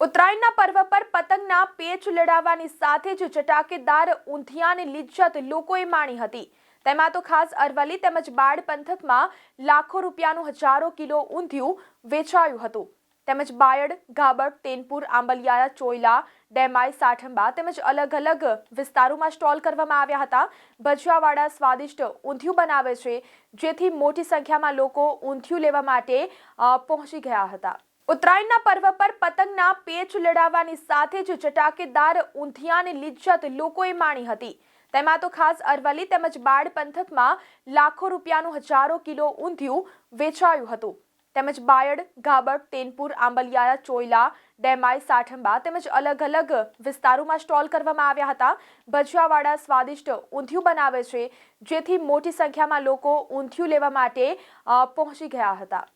ઉત્તરાયણના પર્વ પર પતંગના પેચ લડાવવાની સાથે જ ચટાકેદાર ઊંધિયાની લિજ્જત લોકોએ માણી હતી. તેમાં તો ખાસ અરવલ્લી તેમજ બાળ પંથકમાં લાખો રૂપિયાનું હજારો કિલો ઊંધિયું વેચાયું હતું. તેમજ બાયડ, ગાબડ, તેનપુર, આંબલિયાળા, ચોયલા, ડેમાઈ, સાઠંબા તેમજ અલગ અલગ વિસ્તારોમાં સ્ટોલ કરવામાં આવ્યા હતા. ભજીયાવાળા સ્વાદિષ્ટ ઊંધિયું બનાવે છે. જેથી મોટી સંખ્યામાં લોકો ઊંધિયું લેવા માટે પહોંચી ગયા હતા. ઉત્તરાયણના પર્વ પર પતંગના પેચ લડાવવાની સાથે જ ચટાકેદાર ઊંધિયાની લિજ્જત લોકોએ માણી હતી. તેમાં તો ખાસ અરવલ્લી તેમજ બાળ પંથકમાં લાખો રૂપિયાનું હજારો કિલો ઊંધિયું વેચાયું હતું. તેમજ બાયડ, ગાબડ, તેનપુર, આંબલિયાળા, ચોયલા, ડેમાઈ, સાઠંબા તેમજ અલગ અલગ વિસ્તારોમાં સ્ટોલ કરવામાં આવ્યા હતા. ભજીયાવાળા સ્વાદિષ્ટ ઊંધિયું બનાવે છે, જેથી મોટી સંખ્યામાં લોકો ઊંધિયું લેવા માટે પહોંચી ગયા હતા.